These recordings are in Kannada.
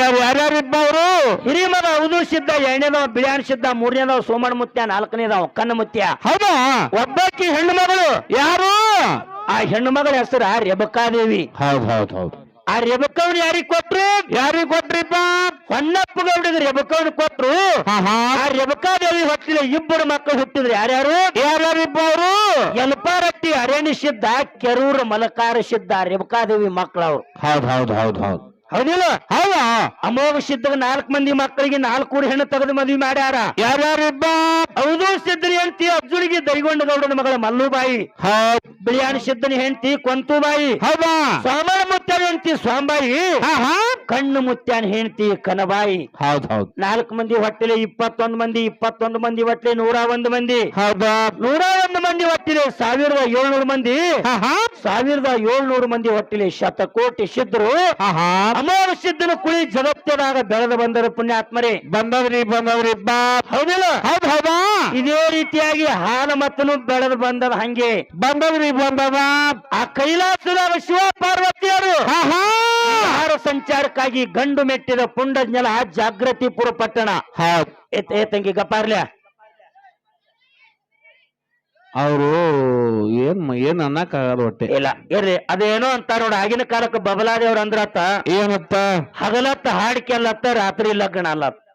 ಸಿದ್ಧ ಯಾರ್ಯಾರಿಬ್ಬ ಅವರು ಹಿರಿಮದ ಉದು ಸಿದ್ಧ ಎರಡನೇದವ ಬಿರಿಯಾನಿ ಸಿದ್ಧ ಮೂರನೇದವ ಸೋಮಣ್ಣ ಮುತ್ಯ ನಾಲ್ಕನೇದವ ಕಣ್ಣ ಮುತ್ಯ. ಹೌದಾ? ಒಬ್ಬಾಕಿ ಹೆಣ್ಣು ಮಗಳು. ಯಾರು? ಆ ಹೆಣ್ಣು ಮಗಳ ಹೆಸರ ರೇಬಕಾದೇವಿ ಹೌದ್ ಹೌದ್ ಹೌದು. ಆ ರೇಬಕವ್ನ ಯಾರಿಗ್ ಕೊಟ್ರು? ಯಾರಿಗ್ ಕೊಟ್ರಿಪ್ಪ? ಹೊನ್ನಪ್ಪ ಗೌಡಿಗೆ ರೇಬಕವ್ನ ಕೊಟ್ರು. ಆ ರೇಬಕ್ಕಾದೇವಿ ಹೊಟ್ಟಿಲ ಇಬ್ಬರು ಮಕ್ಕಳು ಹುಟ್ಟಿದ್ರು. ಯಾರ್ಯಾರು? ಯಾರ್ಯಾರಿಬ್ಬ ಅವರು ಯಲ್ಪಾರಟ್ಟಿ ಅರೇಣಿ ಸಿದ್ಧ ಕೆರೂರು ಮಲಕಾರ ಸಿದ್ಧ ರೇಬಕಾದೇವಿ ಮಕ್ಕಳವ್ರು ಹೌದ್ ಹೌದ್ ಹೌದ್ ಹೌದ್. ಹೌದಿಲ್ಲ? ಹೌದ? ಅಮೋಘ ಸಿದ್ಧಗ ನಾಲ್ಕು ಮಂದಿ ಮಕ್ಕಳಿಗೆ ನಾಲ್ಕು ಹೆಣ್ಣು ತೆಗೆದು ಮದುವೆ ಮಾಡ್ಯಾರ. ಯಾರ್ಯಾರಿಬ್ಬ? ಹೌದು ಸಿದ್ಧನ ಹೆಂಡತಿ ಅಬ್ಜುಳಿಗೆ ದೈಗೊಂಡ ಗೌಡನ ಮಗಳ ಮಲ್ಲುಬಾಯಿ. ಬಿಳಿಯಾಣ ಸಿದ್ಧನ ಹೆಂಡತಿ ಕೊಂತುಬಾಯಿ. ಹೌದಾ? ಸ್ವಾಮರ ಮುತ್ಯಾನ ಹೆಂಡತಿ ಸ್ವಾಂಬಾಯಿ. ಕಣ್ಣು ಮುತ್ಯಾನ ಹೆಂಡತಿ ಕನಬಾಯಿ. ಹೌದ್ ಹೌದ್. ನಾಲ್ಕು ಮಂದಿ ಹೊಟ್ಟೆಲೆ ಇಪ್ಪತ್ತೊಂದು ಮಂದಿ ಇಪ್ಪತ್ತೊಂದು ಮಂದಿ ಹೊಟ್ಟೆ ನೂರ ಒಂದು ಮಂದಿ. ಹೌದಾ? ನೂರ ಒಂದು ಮಂದಿ ಹೊಟ್ಟಿಲೆ ಸಾವಿರದ ಏಳ್ನೂರು ಮಂದಿ. ಸಾವಿರದ ಏಳ್ನೂರು ಮಂದಿ ಹೊಟ್ಟಿಲೆ ಶತಕೋಟಿ ಸಿದ್ಧರು. ಅಮೋಘ ಸಿದ್ಧನ ಕುಳಿ ಜಗತ್ತದಾಗ ಬೆಳೆದು ಬಂದರು ಪುಣ್ಯಾತ್ಮರೇ. ಬಂದವ್ರಿ ಬಂದವ್ರಿಬ್ಬ ಹೌದಿಲ್ಲ? ಹೌದ್ ಹೌದಾ? ಇದೇ ರೀತಿಯಾಗಿ ಹಾಲ ಮತ್ತನು ಬೆಳೆದು ಬಂದದ ಹಂಗೆ. ಬಂದವ್ರಿ ಬಂದದ. ಆ ಕೈಲಾಸದ ಶಿವ ಪಾರ್ವತಿಯರು ಆಹಾರ ಸಂಚಾರಕ್ಕಾಗಿ ಗಂಡು ಮೆಟ್ಟಿದ ಪುಂಡಜ್ಞಲ ಜಾಗೃತಿಪುರ ಪಟ್ಟಣ. ಹೌದ್. ತಂಗಿ ಗಪ್ಪಾರ್ಲ್ಯ ಅವರು ಏನ್ ಏನ್ ಅನ್ನಕ್ ಆಗಲ್ಲ ಹೊಟ್ಟೆ. ಇಲ್ಲ ಇರ್ರಿ ಅದೇನೋ ಅಂತ ನೋಡ ಆಗಿನ ಕಾಲಕ್ಕೆ ಬಬಲಾದೇವ್ರ ಅಂದ್ರತ್ತ ಏನತ್ತ? ಹಗಲತ್ತ ಹಾಡಿಕೆಲ್ಲತ್ತ ರಾತ್ರಿ ಲಗ್ನ ಅಲ್ಲತ್ತ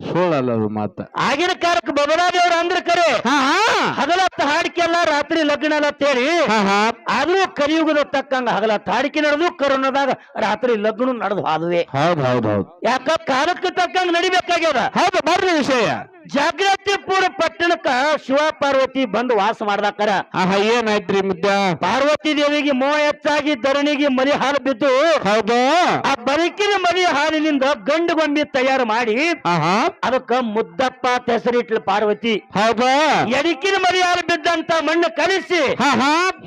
ಸುಳ್ಳಲ್ಲ ಅದು ಮಾತ. ಆಗಿನ ಕಾಲಕ್ಕೆ ಬಬಲಾದೇವ್ರ ಅಂದ್ರ ಕರೆ ಹಾ ಹಾ. ಹಗಲತ್ತ ಹಾಡಿಕೆಲ್ಲ ರಾತ್ರಿ ಲಗ್ನ ಅಲ್ಲ ಹೇಳಿ ಹಾ ಹಾ. ಆದ್ರೂ ಕಲಿಯುಗದ ತಕ್ಕಂಗ ಹಗಲತ್ತ ಹಾಡಿಕೆ ನಡೆದು ಕರೋನಾದಾಗ ರಾತ್ರಿ ಲಗ್ನ ನಡೆದು ಹಾದುವೆ. ಹೌದ್ ಹೌದ್ ಹೌದ್. ಯಾಕ ಕಾಲಕ್ಕೆ ತಕ್ಕಂಗ ನಡಿಬೇಕಾಗ್ಯದ? ಹೌದು ಬರ್ರಿ ವಿಷಯ. ಜಾಗೃತಿಪುರ ಪಟ್ಟಣಕ್ಕ ಶಿವ ಪಾರ್ವತಿ ಬಂದು ವಾಸ ಮಾಡ್ದಾಕರ. ಆಹಾ ಏನಾಯ್ತ್ರಿ ಮುದ್ದ? ಪಾರ್ವತಿ ದೇವಿಗೆ ಮೋ ಹೆಚ್ಚಾಗಿ ಧರಣಿಗೆ ಮರಿ ಹಾಲು ಬಿದ್ದು ಹೌದು? ಆ ಬರಿಕಿನ ಮರಿ ಹಾಲಿನಿಂದ ಗಂಡು ಗೊಂಬಿ ತಯಾರು ಮಾಡಿ ಆಹಾ. ಅದಕ್ಕ ಮುದ್ದಪ್ಪ ಅಂತ ಹೆಸರಿಟ್ಲು ಪಾರ್ವತಿ. ಹೌದಾ? ಎಡಕಿನ ಮರಿ ಹಾಲು ಬಿದ್ದಂತ ಮಣ್ಣು ಕಲಿಸಿ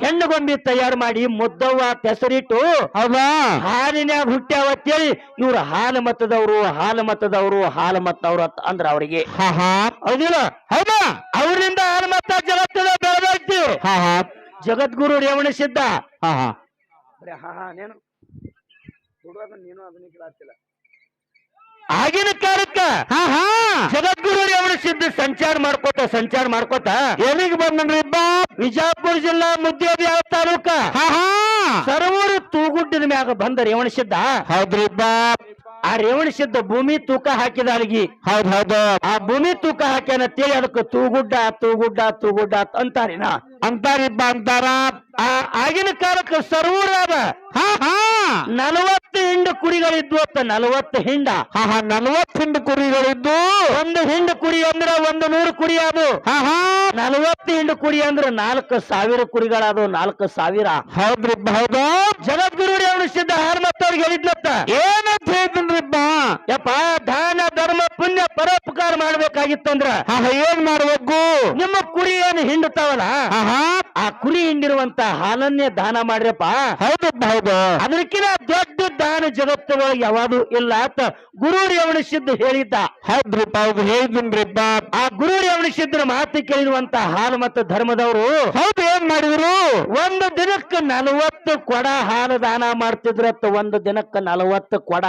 ಹೆಣ್ಣು ಗೊಂಬಿ ತಯಾರು ಮಾಡಿ ಮುದ್ದವ್ವ ಅಂತ ಹೆಸರಿಟ್ಟು ಹೌದಾ? ಹಾಲಿನ್ಯಾಗ ಹುಟ್ಟ್ಯಾವ ಅಂತೇಳಿ ಇವ್ರು ಹಾಲು ಮತದವರು ಹಾಲು ಮತದವರು ಹಾಲು ಮತ್ತವ್ರ ಅಂದ್ರ ಅವರಿಗೆ. ಹಾ ಹಾ ಹೌದಿಲ್ಲ? ಹೌದಾ. ಅವರಿಂದ ಮತ್ತ ಜಗತ್ತಿನ ಬೆಳೆದೈತಿ ಹಾ ಹಾ. ಜಗದ್ಗುರು ರೇವಣ ಸಿದ್ಧ. ಹಾ ಹಾ. ಆಗಿನ ಕಾಲಕ್ಕ ಹಾ ಹಾ ಜಗದ್ಗುರು ಅವರ ಸಿದ್ಧ ಸಂಚಾರ ಮಾಡ್ಕೋತ ಸಂಚಾರ ಮಾಡ್ಕೋತ ಎಲ್ಲಿಗೆ ಬಂದ್ರಿ ಬಾ? ವಿಜಾಪುರ ಜಿಲ್ಲಾ ಮುದ್ದೇಬಿಹಾಳ ತಾಲೂಕ. ಹಾ ಹಾ. ಸರವೂರು ತೂಗುಡ್ಡಿನ ಮ್ಯಾಗ ಬಂದ ರೇವಣ ಸಿದ್ಧ. ಹೌದ್ರಿ ಬಾ. ಆ ರೇವಣ ಸಿದ್ಧ ಭೂಮಿ ತೂಕ ಹಾಕಿದ ಅಲ್ಲಿಗೆ ಹೌದ್ ಹೌದು. ಆ ಭೂಮಿ ತೂಕ ಹಾಕ್ಯಾನ ತೇಳಿ ಅದಕ್ಕೆ ತೂಗುಡ್ಡ ತೂಗುಡ್ಡ ತೂಗುಡ್ಡ ಅಂತಾರಿನ? ಅಂತಾರಿಬ್ಬ ಅಂತಾರ. ಆ ಆಗಿನ ಕಾಲಕ್ಕೆ ಸರ್ವೂರಾದ ಹಾ ಹಾ. ನಲವತ್ತು ಹಿಂಡು ಕುರಿಗಳಿದ್ವು ಅಂತ ನಲವತ್ತು ಹಿಂಡ. ಹಾ ಹಾ ನಲ್ವತ್ತು ಹಿಂಡು ಕುರಿಗಳಿದ್ದು. ಒಂದು ಹಿಂಡು ಕುರಿ ಅಂದ್ರ ಒಂದು ನೂರು ಕುರಿ ಅದು. ಹಾ ಹಾ. ನಲವತ್ತು ಹಿಂಡು ಕುರಿ ಅಂದ್ರ ನಾಲ್ಕು ಸಾವಿರ ಕುರಿಗಳದು ನಾಲ್ಕು ಸಾವಿರ. ಹೌದ್ರಿ ಹೌದು? ಜಗದ್ಗುರು ಸಿದ್ಧ ಹಾರ್ಮತ್ತವ್ರಿಗೆ ಹೇಳಿದ್ಲತ್ತ ಏನಂತ ಹೇಳ್ತೀನ್ರಿಪ್ಪ ಯಪ್ಪ ದಾನ ಧರ್ಮ ಪುಣ್ಯ ಪರೋಪಕಾರ ಮಾಡ್ಬೇಕಾಗಿತ್ತಂದ್ರ ಏನ್ ಮಾಡ್ಬೇಕು? ನಿಮ್ಮ ಕುರಿ ಏನು ಹಿಂಡುತ್ತಾವಲ್ಲ? ಆ ಕುರಿ ಹಿಂಡಿರುವಂತ ಹಾಲನ್ನೇ ದಾನ ಮಾಡ್ರಪ್ಪ ಹೌದು ಹೌದು. ಅದಕ್ಕಿಂತ ದೊಡ್ಡ ದಾನ ಜಗತ್ತು ಯಾವುದು ಇಲ್ಲ ಅಂತ ಗುರು ರೇವಣಿಸಿದ್ದು ಹೇಳಿದ್ದ. ಹೌದ್ರಿಪ್ಪ ಹೌದು ಹೇಳಿದ್ರಿಪ್ಪ ಆ ಗುರು ರೇವಣಿಸಿದ್ರ ಮಾತು ಕೇಳಿರುವಂತ ಹಾಲು ಮತ್ತು ಧರ್ಮದವರು ಹೌದು ಏನ್ ಮಾಡಿದ್ರು? ಒಂದು ದಿನಕ್ಕೆ ನಲವತ್ತು ಕೊಡ ಹಾಲು ದಾನ ಮಾಡ್ತಿದ್ರತ್ತ ಒಂದು ದಿನಕ್ಕ ನಲವತ್ತು ಕೊಡ.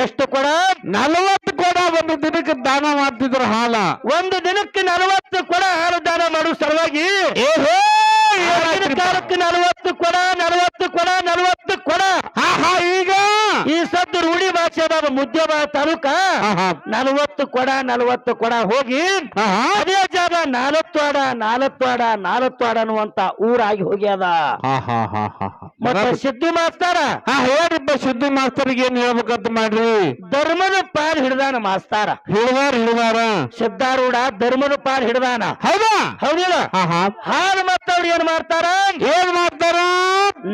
ಎಷ್ಟು ಕೊಡ? ನಲವತ್ತು ಕೊಡ ಒಂದು ದಿನಕ್ಕೆ ದಾನ ಮಾಡ್ತಿದ್ರು ಹಾಲ. ಒಂದು ದಿನಕ್ಕೆ ನಲವತ್ತು ಕೊಡ ಹಾಲು ದಾನ ಮಾಡೋ ಸಲುವಾಗಿ. ನಲವತ್ತು ಕೊಡ ನಲವತ್ತು ಕೊಡ ನಲವತ್ತು ಕೊಡ. ಹಾ ಹಾ ಈಗ? ಈ ಸದ್ದು ರೂಢಿ ಭಾಷೆ ಅದಾವ ಮುದ್ದೆ ಬಾ ತಾಲೂಕ ನಲವತ್ತು ಕೊಡ ನಲವತ್ತು ಕೊಡ ಹೋಗಿ ಅದೇ ಜಾಗ ನಾಲ್ಕು ಆಡ ನಾಲ್ಕು ಆಡ ನಾಲ್ಕು ಆಡ ಅನ್ನುವಂತ ಊರಾಗಿ ಹೋಗ್ಯದ. ಮತ್ತೆ ಸಿದ್ದು ಮಾಸ್ತಾರ? ಹೇಳಿಬ್ಬ ಸುದ್ದಿ ಮಾಸ್ತರಿಗೆ ಏನ್ ಹೇಳ್ಬೇಕಂತ ಮಾಡ್ರಿ? ಧರ್ಮದ ಪಾಲ್ ಹಿಡ್ದಾನ ಮಾಸ್ತಾರ. ಹಿಡ್ದಾರ ಹಿಡ್ದಾರ. ಸಿದ್ಧಾರೂಢ ಧರ್ಮದ ಪಾಲ್ ಹಿಡ್ದಾನ. ಹೌದಾ? ಹೌದಿಲ್ಲ? ಹಾಲು ಮತ್ತವ್ರು ಏನ್ ಮಾಡ್ತಾರ? ಏನ್ ಮಾಡ್ತಾರ?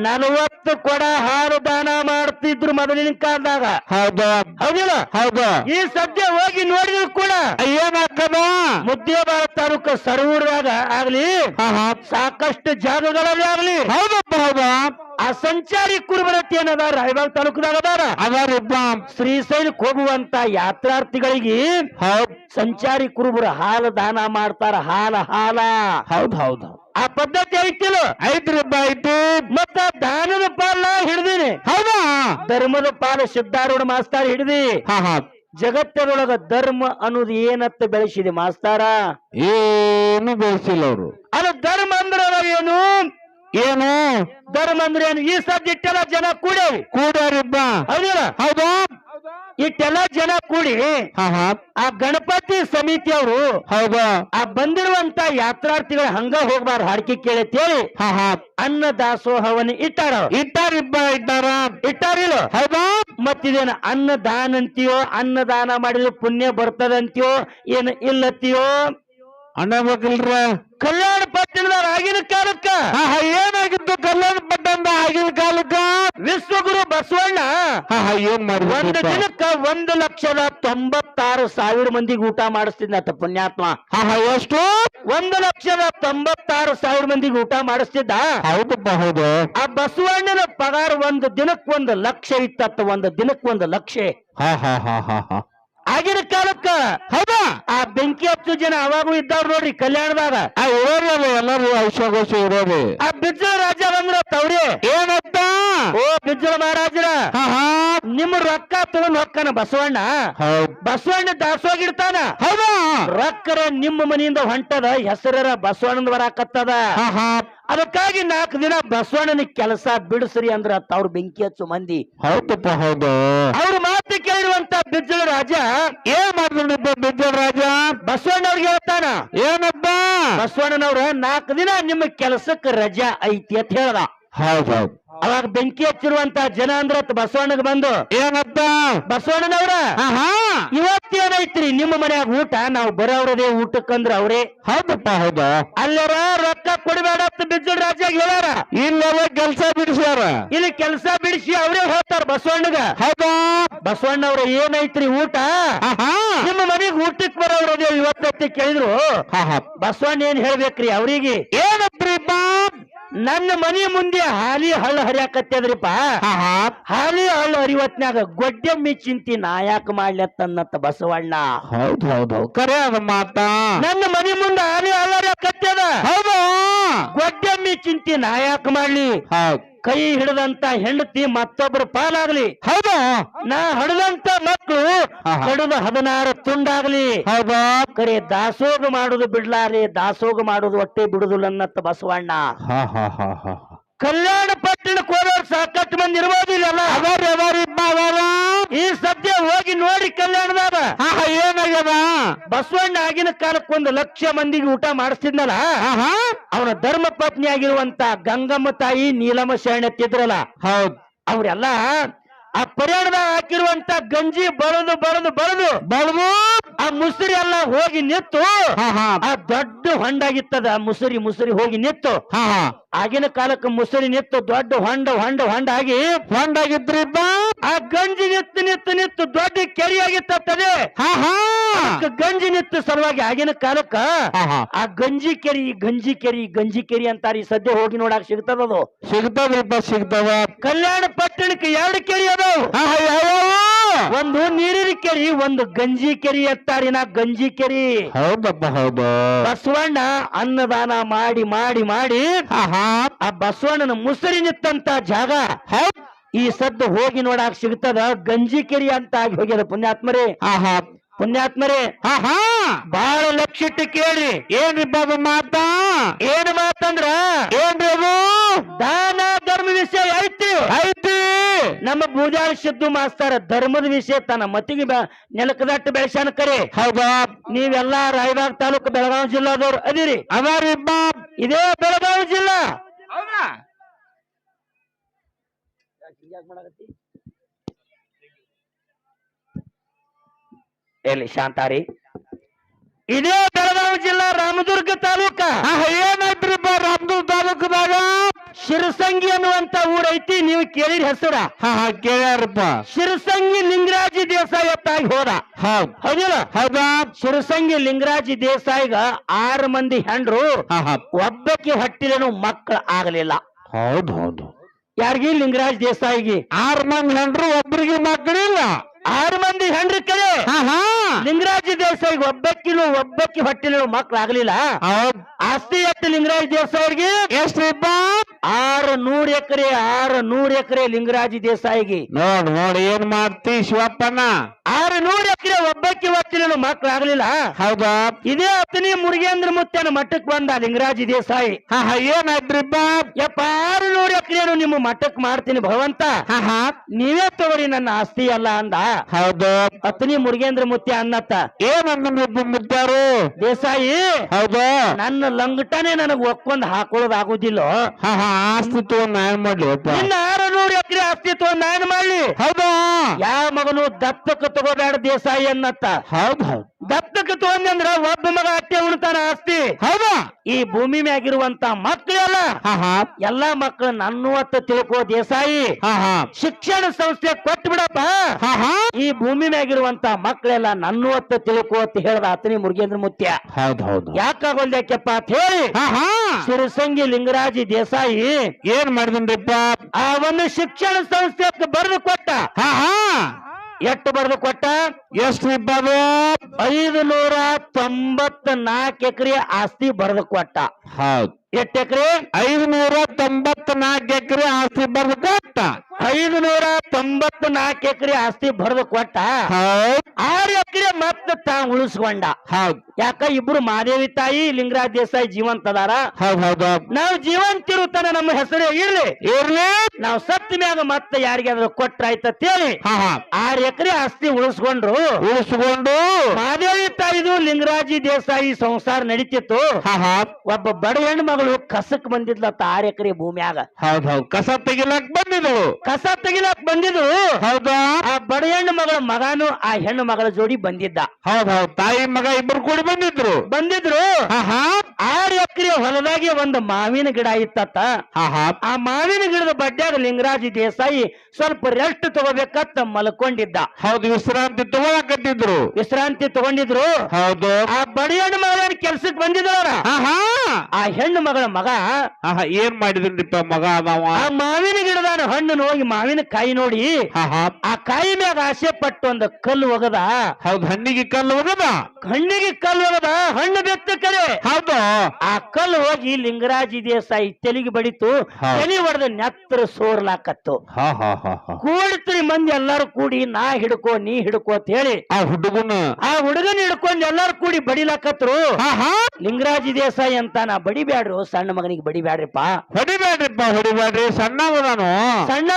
ನಲವತ್ತು ಕೊಡ ಹಾಲು ದಾನ ಮಾಡ್ತಿದ್ರು ಮೊದಲಿನ ಕಾಲದಾಗ. ಹೌದು. ಹೌದಿಲ್ಲ? ಹೌದು. ಈ ಸದ್ಯ ಹೋಗಿ ನೋಡಿದ್ರು ಕೂಡ ಏನಾಗ್ತದ ಮುದ್ದೇಬಾಳ ತಾಲೂಕು ಸರೂರಾಗ ಆಗ್ಲಿ ಹಾ ಹಾ. ಸಾಕಷ್ಟು ಜಾಗಗಳಲ್ಲಿ ಆಗ್ಲಿ. ಹೌದಪ್ಪ ಹೌದಾ? ಆ ಸಂಚಾರಿ ಕುರುಬರತಿ ಏನದ? ರಾಯಬಾಗ್ ತಾಲೂಕದಾಗ ಅದಾರ. ಶ್ರೀ ಶ್ರೀಶೈಲಕ್ಕೆ ಹೋಗುವಂತ ಯಾತ್ರಾರ್ಥಿಗಳಿಗೆ ಸಂಚಾರಿ ಕುರುಬರ ಹಾಲು ದಾನ ಮಾಡ್ತಾರ. ಹಾಲ ಹಾಲ. ಹೌದ್ ಹೌದ್. ಆ ಪದ್ಧತಿ ಐತಿಲ್ಲ? ಐತ್ರಿಪ್ಪ ಐತಿ. ಮತ್ತ ದಾನದ ಪಾಲ ಹಿಡ್ದಿನಿ. ಹೌದಾ? ಧರ್ಮದ ಪಾಲ ಸಿದ್ಧಾರೂಢ ಮಾಸ್ತಾರ ಹಿಡ್ದಿ. ಹಾ ಹಾ. ಜಗತ್ತಿನೊಳಗ ಧರ್ಮ ಅನ್ನೋದು ಏನತ್ತ ಬೆಳೆಸಿದೆ ಮಾಸ್ತಾರ? ಏನು ಬೆಳೆಸಿಲ್ಲ ಅವರು. ಅದು ಧರ್ಮ ಅಂದ್ರೆ ಏನು? ಏನು? ಧರ್ಮ ಅಂದ್ರೆ ಏನು? ಈ ಸಬ್ಜೆಕ್ಟ್ ಎಲ್ಲಾ ಜನ ಕೂಡೇವಿ ಕೂಡ್ಯಾರಿಬ್ಬ ಹೌದಿಲ್ಲ? ಹೌದಾ. ಇಟ್ಟೆಲ್ಲ ಜನ ಕೂಡಿ ಆ ಗಣಪತಿ ಸಮಿತಿ ಅವರು ಹೌದಾ. ಆ ಬಂದಿರುವಂತ ಯಾತ್ರಾರ್ಥಿಗಳ ಹಂಗ ಹೋಗ್ಬಾರ್ದು ಹಾಡ್ಕಿ ಕೇಳತ್ತೇಳಿ. ಹಾ ಹಾ. ಅನ್ನ ದಾಸೋಹವನ್ನ ಇಟ್ಟಾರ ಇಟ್ಟಾರ ಇಟ್ಟಾರ ಇಟ್ಟಾರಿಲ್ಲ. ಹೌದಾ? ಮತ್ತಿದೇನ ಅನ್ನದಾನ ಅಂತೀಯೋ ಅನ್ನದಾನ ಮಾಡಿದ್ರೆ ಪುಣ್ಯ ಬರ್ತದಂತೀಯೋ ಏನು ಇಲ್ಲತ್ತೀಯೋ ಅಣ್ಣ ಬೇಕಿಲ್ರ ಕಲ್ಯಾಣ ಪಟ್ಟಣದವ್ರ ಆಗಿನ ಕಾಲಕ್ಕ. ಏನಾಗಿತ್ತು ಕಲ್ಯಾಣ ಪಟ್ಟಣದ ಆಗಿನ ಕಾಲಕ್ಕ? ವಿಶ್ವಗುರು ಬಸವಣ್ಣ ಏನ್ ಒಂದು ಮಾಡಿದ್ರಪ್ಪ ದಿನಕ್ಕ ಒಂದು ಲಕ್ಷದ ತೊಂಬತ್ತಾರು ಸಾವಿರ ಮಂದಿಗೆ ಊಟ ಮಾಡಿಸ್ತಿದ್ದ ಪುಣ್ಯಾತ್ಮ. ಎಷ್ಟು? ಒಂದು ಲಕ್ಷದ ತೊಂಬತ್ತಾರು ಸಾವಿರ ಮಂದಿಗೆ ಊಟ ಮಾಡಿಸ್ತಿದ್ದ. ಹೌದಪ್ಪ ಹೌದು. ಆ ಬಸವಣ್ಣನ ಪಗಾರ ಒಂದು ದಿನಕ್ಕೆ ಒಂದು ಲಕ್ಷ ಇತ್ತತ್ತ ಒಂದು ದಿನಕ್ಕೆ ಒಂದು ಲಕ್ಷ. ಆಗಿನ ಕಾಲಕ್ಕ. ಹೌದಾ? ಆ ಹಚ್ಚು ಜನ ಅವಾಗೂ ಇದ್ದಾರ ನೋಡ್ರಿ ಕಲ್ಯಾಣದಾಗ. ಆ ಇರೋರಲ್ಲ ಎಲ್ಲರೂ ಐಶ್ವರ್ಯಗೋಶ ಇರೋದು ಆ ಬಿಜ್ಜಳ ರಾಜ ಬಂದ್ರ ತವ್ರಿ. ಏನತ್ತ? ಓ ಬಿಜ್ಜಳ ಮಹಾರಾಜರ. ನಿಮ್ಮ ರೊಕ್ಕ ತಗೊಂಡ್ ಹೊಕ್ಕನ ಬಸವಣ್ಣ. ಹೌದ್. ಬಸವಣ್ಣ ದಾಸೋಗಿಡ್ತಾನ. ಹೌದಾ? ರೊಕ್ಕರ ನಿಮ್ಮ ಮನೆಯಿಂದ ಹೊಂಟದ ಹೆಸರ ಬಸವಣ್ಣದ ಬರಾಕತ್ತದ. ಅದಕ್ಕಾಗಿ ನಾಲ್ಕು ದಿನ ಬಸವಣ್ಣನ ಕೆಲಸ ಬಿಡಿಸ್ರಿ ಅಂದ್ರ ಅವ್ರ ಬೆಂಕಿ ಹಚ್ಚು ಮಂದಿ. ಹೌದಪ್ಪ ಹೌದು. ಅವ್ರ ಮಾತು ಕೇಳಿರುವಂತ ಬಿಜ್ಜಳ ರಾಜ. ಏನ್ ಮಾಡಿದ್ರಪ್ಪ ಬಿಜ್ಜಳ ರಾಜ? ಬಸವಣ್ಣವ್ರಿಗೆ ಹೇಳ್ತಾನ. ಏನಪ್ಪ? ಬಸವಣ್ಣನವ್ರ ನಾಲ್ಕು ದಿನ ನಿಮ್ಮ ಕೆಲಸಕ್ಕೆ ರಜಾ ಐತಿ ಅಂತ ಹೇಳ್ದ. ಹೌದ್ ಹೌದ್ ಅವಾಗ ಬೆಂಕಿ ಹಚ್ಚಿರುವಂತ ಜನ ಅಂದ್ರ ಬಸವಣ್ಣಗ್ ಬಂದು ಏನಪ್ಪ? ಬಸವಣ್ಣನವ್ರ ಇವತ್ತೇನೈತ್ರಿ ನಿಮ್ಮ ಮನ್ಯಾಗ ಊಟ? ನಾವು ಬರೋವ್ರದೇ ಊಟಕ್ಕಂದ್ರ ಅವ್ರೇ. ಹೌದಪ್ಪ ಹೌದ. ಅಲ್ಲರ ರೊಕ್ಕ ಕೊಡಬೇಡ ಅಂತ ಬಿಜ್ಜಳ ಹೇಳಾರ ಇಲ್ಲವೇ ಕೆಲ್ಸ ಬಿಡಿಸ್ಯಾರ. ಇಲ್ಲಿ ಕೆಲ್ಸ ಬಿಡಿಸಿ ಅವರೇ ಹೇಳ್ತಾರ ಬಸವಣ್ಣಗ. ಹೌದಾ? ಬಸವಣ್ಣವ್ರ ಏನೈತ್ರಿ ಊಟ? ನಿಮ್ಮ ಮನೆಗ್ ಊಟಕ್ ಬರೋವ್ರದೇ ಇವತ್ತೈತಿ ಕೇಳಿದ್ರು. ಬಸವಣ್ಣ ಏನ್ ಹೇಳ್ಬೇಕ್ರಿ ಅವ್ರಿಗೆ? ಏನಪ್ರಿಪ್ಪ ನನ್ನ ಮನೆ ಮುಂದೆ ಹಾಲಿ ಹಳ್ಳ ಹರಿಯಾಕತ್ತದ್ರಿಪ್ಪ ಹಾಲಿ ಹಳ್ಳ ಹರಿವತ್ನ್ಯಾಗ ಗೊಡ್ಡೆಮ್ಮಿ ಚಿಂತಿ ನಾಯಾಕ ಮಾಡ್ಲತ್ತನ್ನತ್ತ ಬಸವಣ್ಣ. ಹೌದ್ ಹೌದ್. ಕರೆ ಅದ ಮಾತಾ. ನನ್ನ ಮನೆ ಮುಂದೆ ಹಾಲಿ ಹಳ್ಳ ಹರಿಯಾಕತ್ತದ ಹೌದು. ಗೊಡ್ಡೆಮ್ಮಿ ಚಿಂತಿ ನಾಯಾಕ ಮಾಡ್ಲಿ? ಹೌದ್ ಕೈ ಹಿಡಿದಂತ ಹೆಂಡತಿ ಮತ್ತೊಬ್ಬರ ಪಾಲಾಗ್ಲಿ. ಹೌದಾ? ನಾ ಹಡದಂತ ಮಕ್ಕಳು ಹಡದ ಹದಿನಾರು ತುಂಡಾಗ್ಲಿ. ಹೌದಾ? ಕರೆ ದಾಸೋಗ ಮಾಡುದು ಬಿಡ್ಲಾರಿ ದಾಸೋಗ ಮಾಡುದು ಒಟ್ಟೆ ಬಿಡುದಿಲ್ಲ ಅನ್ನತ್ತ ಬಸವಣ್ಣ. ಹಾ ಹಾ ಹಾ ಹಾ. ಕಲ್ಯಾಣ ಪಟ್ಟಣ ಕೋಲಾರ ಸಾಕಷ್ಟು ಮಂದಿ ಇರ್ಬೋದಿಲ್ಲ ಅದಾರಿ ಅದಾರಿ ಅದಾರ. ಈ ಸದ್ಯ ಹೋಗಿ ನೋಡಿ ಕಲ್ಯಾಣದಾಗ. ಏನಾಗ್ಯದ? ಬಸವಣ್ಣ ಆಗಿನ ಕಾಲಕ್ಕೆ ಒಂದು ಲಕ್ಷ ಮಂದಿಗೆ ಊಟ ಮಾಡಿಸ್ತಿದ್ನಲ್ಲ? ಅವನ ಧರ್ಮ ಪತ್ನಿ ಆಗಿರುವಂತ ಗಂಗಮ್ಮ ತಾಯಿ ನೀಲಮ್ಮ ಶರಣತ್ತಿದ್ರಲ್ಲ ಹೌದು. ಅವ್ರೆಲ್ಲ ಆ ಪರ್ಯಾಣದಾಗ ಹಾಕಿರುವಂತ ಗಂಜಿ ಬರದು ಬರದು ಬರದು ಬಳದು ಆ ಮುಸುರಿ ಎಲ್ಲ ಹೋಗಿ ನಿತ್ತು ಆ ದೊಡ್ಡ ಹೊಂಡಾಗಿತ್ತದ ಆ ಮುಸುರಿ ಮುಸುರಿ ಹೋಗಿ ನಿತ್ತು ಆಗಿನ ಕಾಲಕ್ಕೆ ಮುಸುರಿ ನಿತ್ತು ದೊಡ್ಡ ಹೊಂಡ ಹೊಂಡ ಹೊಂಡ ಆಗಿ ಹೊಂಡಾಗಿದ್ರಿಬ್ಬ ಆ ಗಂಜಿ ನಿತ್ತು ನಿತ್ತು ನಿತ್ತು ದೊಡ್ಡ ಕೆರಿಯಾಗಿತ್ತದೆ ಗಂಜಿ ನಿತ್ತು ಸಲುವಾಗಿ ಆಗಿನ ಕಾಲಕ್ಕ ಆ ಗಂಜಿ ಕೆರಿ ಗಂಜಿ ಕೆರಿ ಗಂಜಿ ಕೆರಿ ಅಂತಾರ ಈ ಸದ್ಯ ಹೋಗಿ ನೋಡಾಕ ಸಿಗ್ತದದು. ಸಿಗ್ತದ್ರಿಪ್ಪ ಸಿಗ್ತದ ಕಲ್ಯಾಣ ಪಟ್ಟಣಕ್ಕೆ ಎರಡು ಕೆರಿ ಅದಾವು ಒಂದು ನೀರಿನ ಕೆರಿ ಒಂದು ಗಂಜಿ ಕೆರಿ ಎತ್ತಾರಿನ ಗಂಜಿ ಕೆರಿ. ಹೌದಪ್ಪ ಹೌದು. ಬಸವಣ್ಣ ಅನ್ನದಾನ ಮಾಡಿ ಮಾಡಿ ಮಾಡಿ ಆ ಬಸವಣ್ಣನ ಮುಸರಿ ನಿತ್ತಂತ ಜಾಗ. ಈ ಸದ್ದು ಹೋಗಿ ನೋಡಾಕ್ ಸಿಗ್ತದ ಗಂಜಿ ಕೆರಿ ಅಂತ ಆಗಿ ಹೋಗ್ಯದ ಪುಣ್ಯಾತ್ಮರೇ. ಆಹಾ. ಪುಣ್ಯಾತ್ಮರೇ. ಆಹಾ. ಬಹಳ ಲಕ್ಷಿಟ್ಟು ಕೇಳಿ ಬಾಬಾ ಮಾತಾ? ಏನ್ ಮಾತಂದ್ರ? ಏನ್ರಿ ದಾನ ಧರ್ಮ ವಿಷಯ ಐತಿ. ಐತಿ. ನಮ್ಮ ಪೂಜಾರಿ ಸಿದ್ದು ಮಾಸ್ತಾರ ಧರ್ಮದ ವಿಷಯ ತನ್ನ ಮತಿಗೆ ಬೆ- ನೆಲಕದಟ್ಟು ಬೆಳೆಸ್ಯಾನ ಕರೆ. ಹೌದಾ ನೀವೆಲ್ಲ ರಾಯಬಾಗ್ ತಾಲೂಕು ಬೆಳಗಾವಿ ಜಿಲ್ಲಾದವ್ರು ಅದಿರಿ. ಅದಾರಿಪ್ಪ ಇದೇ ಬೆಳಗಾವಿ ಜಿಲ್ಲಾ. ಹೌದಾ? ಎಲ್ಲಿ ಶಾಂತಾರಿ? ಇದೇ ಬೆಳಗಾವಿ ಜಿಲ್ಲಾ ರಾಮದುರ್ಗ ತಾಲೂಕ. ಏನಾಯ್ತ್ರಿಪ್ಪ ರಾಮದುರ್ಗ ತಾಲೂಕದಾಗ ಶಿರಸಂಗಿ ಅನ್ನುವಂತ ಊರೈತಿ ನೀವು ಕೇಳಿದ ಹೆಸರ. ಹಾ ಹಾ ಕೇಳ್ಯಾರಪ್ಪ. ಶಿರಸಂಗಿ ಲಿಂಗರಾಜಿ ದೇಸಾಯಿ ತಾಯಿ ಹೋದ. ಹೌದ್ ಹೌದಿಲ್ಲ? ಹೌದಾ? ಶಿರಸಂಗಿ ಲಿಂಗರಾಜಿ ದೇಸಾಯಿಗ ಆರು ಮಂದಿ ಹೆಂಡ್ರು ಒಬ್ಬಕ್ಕೆ ಹಟ್ಟಿದನು ಮಕ್ಕಳು ಆಗಲಿಲ್ಲ. ಹೌದು ಹೌದು. ಯಾರಿಗಿ? ಲಿಂಗರಾಜ್ ದೇಸಾಯಿಗೆ. ಆರು ಮಂದಿ ಹೆಂಡ್ರು ಒಬ್ಬರಿಗೆ ಮಕ್ಕಳಿಲ್ಲ ಆರು ಮಂದಿ ಹೆಂಡ್ರಿ ಕಡೆ ಲಿಂಗರಾಜ ದೇಸಾಯಿಗೆ ಒಬ್ಬಕ್ಕಿನೂ ಒಬ್ಬಕ್ಕಿ ಹೊಟ್ಟಿನ ಆಸ್ತಿ ಎತ್ತ ಆಸ್ತಿ ಎತ್ತು ಲಿಂಗರಾಜ್ ದೇಸಾಯಿಗೆ ಎಷ್ಟ್ರಿಪ್ಪ? ಆರು ನೂರು ಎಕರೆ ಆರು ನೂರು ಎಕರೆ ಲಿಂಗರಾಜ ದೇಸಾಯಿಗೆ. ನೋಡ್ ನೋಡ್ ಏನ್ ಮಾಡ್ತಿ ಶಿವಪ್ಪನ ಆರು ನೂರು ಎಕರೆ ಒಬ್ಬಕ್ಕೆ ಒತ್ತಿನ ಮಕ್ಳಾಗ್ಲಿಲ್ಲ. ಹೌದಾ? ಇದೇ ಅತ್ತನಿ ಮುರುಗೇಂದ್ರ ಮುತ್ತನ ಮಠಕ್ ಬಂದ ಲಿಂಗರಾಜ ದೇಸಾಯಿ. ಹಾ ಹಾ ಏನಾಯ್ತ್ರಿಪ್ಪ ಯಪ್ಪ ಆರು ನೂರು ಎಕರೆ ನಿಮ್ಮ ಮಠಕ್ ಮಾಡ್ತೀನಿ ಭಗವಂತ. ಹಾ ಹಾ. ನೀವೇ ತಗೋರಿ ನನ್ನ ಆಸ್ತಿ ಅಲ್ಲ ಅಂದ. ಹೌದು. ಅತನಿ ಮುರುಗೇಂದ್ರ ಮುತ್ಯ ಅನ್ನತ್ತ. ಏನನ್ನು ಮುದ್ದಾರು ದೇಸಾಯಿ ಹೌದು. ನನ್ನ ಲಂಗಟನೆ ನನಗ್ ಒಕ್ಕೊಂದ್ ಹಾಕೊಳ್ಳೋದ್ ಆಗುದಿಲ್ಲ. ಹಾ ಹಾ. ಆಸ್ತಿ ತಗೊಂಡ್ ಮಾಡಲಿ ಮಾಡ್ಲಿ ಅಪ್ಪ ನಿನ್ನ ಎಕರೆ ಅಸ್ತಿತ್ವ ನಾನು ಮಾಡ್ಲಿ? ಹೌದಾ? ಯಾವ ಮಗನು ದತ್ತಕ್ಕೆ ತಗೋಬೇಡ ದೇಸಾಯಿ ಅನ್ನತ್ತ. ಹೌದ್. ಹೌದ್ ದತ್ತಕ್ಕೆ ತಗೊಂಡ್ರ ಒಬ್ಬ ಮಗ ಅತ್ತೆ ಉಣ್ತಾನ ಆಸ್ತಿ. ಹೌದಾ? ಈ ಭೂಮಿ ಮ್ಯಾಗಿರುವಂತ ಮಕ್ಕಳೆಲ್ಲ ಎಲ್ಲಾ ಮಕ್ಕಳು ನನ್ನವತ್ತ ತಿಳ್ಕೋ ದೇಸಾಯಿ. ಶಿಕ್ಷಣ ಸಂಸ್ಥೆ ಕೊಟ್ಟು ಬಿಡಪ್ಪ ಈ ಭೂಮಿ ಮ್ಯಾಗಿರುವಂತ ಮಕ್ಕಳೆಲ್ಲ ನನ್ನವತ್ತ ತಿಳ್ಕೋ ಅಂತ ಹೇಳ್ದ ಆತನಿ ಮುರುಗೇಂದ್ರ ಮುತ್ಯ. ಹೌದ್ ಹೌದು. ಯಾಕಾಗೋಲ್ಯಾಕೆಪ್ಪ ಅಂತ ಹೇಳಿ ಸಿರಸಂಗಿ ಲಿಂಗರಾಜಿ ದೇಸಾಯಿ ಏನ್ ಮಾಡಿದ್ರಿಪ್ಪ ಆ ಒಂದು ಶಿಕ್ಷಣ ಸಂಸ್ಥೆ ಬರೆದು ಕೊಟ್ಟ. ಹಾ ಹಾ. ಎಷ್ಟು ಬರೆದು ಕೊಟ್ಟ? ಎಷ್ಟು ಇಬ್ಬದು ಐದು ನೂರ ತೊಂಬತ್ ನಾಲ್ಕು ಎಕರೆ ಆಸ್ತಿ ಬರೆದು ಕೊಟ್ಟ. ಹೌದ್. ಎಷ್ಟು ಎಕರೆ? ಐದುನೂರ ತೊಂಬತ್ ನಾಲ್ಕು ಎಕರೆ ಆಸ್ತಿ ಬರ್ದು ಕೊಟ್ಟ ಐದುನೂರ ತೊಂಬತ್ ನಾಲ್ಕು ಎಕರೆ ಆಸ್ತಿ ಬರ್ದು ಕೊಟ್ಟ ಆರು ಎಕರೆ ಮತ್ತೆ ತಾ ಉಳಿಸ್ಕೊಂಡ. ಹೌದು. ಯಾಕ ಇಬ್ರು ಮಾದೇವಿ ತಾಯಿ ಲಿಂಗರಾಜ ದೇಸಾಯಿ ಜೀವಂತ ಅದಾರ? ಹೌದ್ ನಾವು ಜೀವಂತ ಇರುತ್ತಾನ ನಮ್ಮ ಹೆಸರು ಇರ್ಲಿ. ಇರ್ಲಿ. ನಾವು ಸತ್ತ ಮ್ಯಾಗ ಮತ್ತೆ ಯಾರಿಗಾದ್ರೂ ಕೊಟ್ರ ಆಯ್ತಂತೇಳಿ ಹಾ ಹಾ. ಆರು ಎಕರೆ ಆಸ್ತಿ ಉಳಿಸ್ಕೊಂಡ್ರು. ಉಳಿಸ್ಕೊಂಡು. ಮಾದೇವಿ ತಾಯಿದು ಲಿಂಗರಾಜಿ ದೇಸಾಯಿ ಸಂಸಾರ ನಡೀತಿತ್ತು. ಹಾ ಹಾ. ಒಬ್ಬ ಬಡ ಹೆಣ್ಣು ಮಗಳು ಕಸಕ್ ಬಂದಿದ್ಲತ್ತ ಆರ್ ಎಕರೆ ಭೂಮಿಯಾಗ. ಹೌದ್ ಹೌದ್. ಕಸ ತೆಗಿಲಕ್ ಬಂದಿದ್ಳು ಕಸ ತೆಗಿಲಕ್ ಬಂದಿದ್ರು ಹೌದಾ? ಆ ಬಡ ಹೆಣ್ಣು ಮಗಳ ಮಗನು ಆ ಹೆಣ್ಣು ಮಗಳ ಜೋಡಿ ಬಂದಿದ್ದ. ಹೌದ್ ಹೌದ್. ತಾಯಿ ಮಗ ಇಬ್ಬರು ಕೂಡಿ ಬಂದಿದ್ರು. ಬಂದಿದ್ರು. ಆರ್ ಎಕರೆ ಹೊಲದಾಗಿ ಒಂದು ಮಾವಿನ ಗಿಡ ಇತ್ತತ್ತ. ಆ ಮಾವಿನ ಗಿಡದ ಬಡ್ಡ್ಯಾಗ ಲಿಂಗರಾಜ ದೇಸಾಯಿ ಸ್ವಲ್ಪ ರೆಸ್ಟ್ ತಗೋಬೇಕತ್ತ ಮಲ್ಕೊಂಡಿದ್ದ. ಹೌದು ವಿಶ್ರಾಂತಿ ತಗೋಕತ್ತಿದ್ರು ವಿಶ್ರಾಂತಿ ತಗೊಂಡಿದ್ರು. ಹೌದು. ಆ ಬಡ ಹೆಣ್ಣು ಮಗಳ ಕೆಲ್ಸಕ್ ಬಂದಿದ್ರ ಆ ಹೆಣ್ಣು ಮಗಳ ಮಗ? ಹಾ ಹಾ ಏನ್ ಮಾಡಿದ್ರಿಪ್ಪ ಮಗ ಅದಾವ ಆ ಮಾವಿನ ಗಿಡದ ಹಣ್ಣು ಹೋಗಿ ಮಾವಿನ ಕಾಯಿ ನೋಡಿ ಹಾ ಹಾ ಆ ಕಾಯಿ ಮ್ಯಾಗ ಆಸೆ ಪಟ್ಟು ಒಂದು ಕಲ್ಲು ಒಗದ. ಹೌದು ಹಣ್ಣಿಗೆ ಕಲ್ಲು ಹೋಗದ ಹಣ್ಣಿಗೆ ಕಲ್ಲು ಒಗದ. ಹಣ್ಣು ಬೆತ್ತ ಕರೆ. ಹೌದು? ಆ ಕಲ್ಲು ಹೋಗಿ ಲಿಂಗರಾಜಿ ದೇಸಾಯಿ ತೆಲಿಗೆ ಬಡಿತು. ಹೌದ್. ತಲೆ ಹೊಡೆದ ನೆತ್ತರ ಸೋರ್ಲಾಕತ್ತು. ಹಾ ಹಾ ಹಾ ಹಾ. ಕೂಡಿತ್ರಿ ಮಂದಿ ಎಲ್ಲಾರು ಕೂಡಿ ನಾ ಹಿಡ್ಕೋ ನೀ ಹಿಡ್ಕೋ ಅಂತ ಹೇಳಿ. ಆ ಹುಡುಗನ? ಆ ಹುಡುಗನ ಹಿಡ್ಕೊಂಡು ಎಲ್ಲಾರು ಕೂಡಿ ಬಡಿಲಾಕತ್ರು. ಹಾ ಹಾ ಲಿಂಗರಾಜಿ ದೇಸಾಯಿ ಅಂತ ನಾ ಬಡಿಬ್ಯಾಡ್ರು. ಸಣ್ಣ ಮಗನಿಗೆ ಬಡಿಬ್ಯಾಡ್ರಿಪ್ಪ. ಹೊಡಿಬೇಡ್ರಿಪ್ಪ ಹೊಡಿಬೇಡ್ರಿ ಸಣ್ಣವದಾನು ಸಣ್ಣ